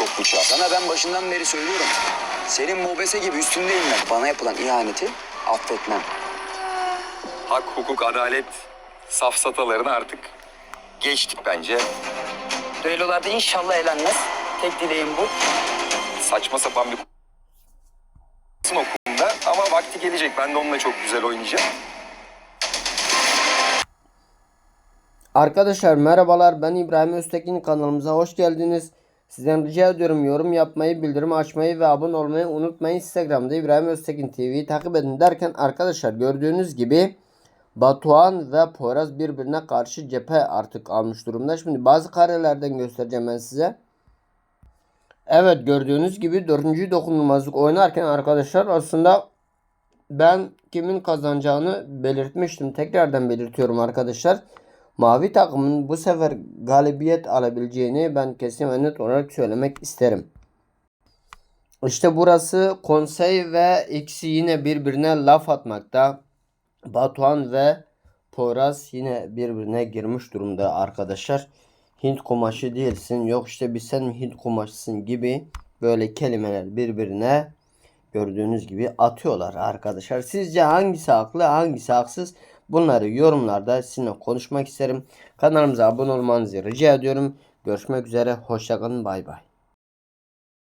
soktu uçağa. Sana ben başından beri söylüyorum. Senin mobese gibi üstündeyim ben. Bana yapılan ihaneti affetmem. Hak, hukuk, adalet safsatalarını artık geçtik bence. Düellolarda inşallah elenmez. Tek dileğim bu. Saçma sapan bir okulunda ama vakti gelecek. Ben de onunla çok güzel oynayacağım. Arkadaşlar merhabalar ben İbrahim Öztekin kanalımıza hoş geldiniz. Sizden rica ediyorum yorum yapmayı, bildirim açmayı ve abone olmayı unutmayın. Instagram'da İbrahim Öztekin TV'yi takip edin derken arkadaşlar gördüğünüz gibi Batuhan ve Poyraz birbirine karşı cephe artık almış durumda. Şimdi bazı karelerden göstereceğim ben size. Evet gördüğünüz gibi dördüncü dokunulmazlık oynarken arkadaşlar aslında ben kimin kazanacağını belirtmiştim. Tekrardan belirtiyorum arkadaşlar. Mavi takımın bu sefer galibiyet alabileceğini ben kesin ve net olarak söylemek isterim. İşte burası Konsey ve X'i yine birbirine laf atmakta. Batuhan ve Poyraz yine birbirine girmiş durumda arkadaşlar. Hint kumaşı değilsin yok işte bir sen Hint kumaşısın gibi böyle kelimeler birbirine gördüğünüz gibi atıyorlar arkadaşlar. Sizce hangisi haklı hangisi haksız bunları yorumlarda sizinle konuşmak isterim. Kanalımıza abone olmanızı rica ediyorum. Görüşmek üzere hoşçakalın bay bay.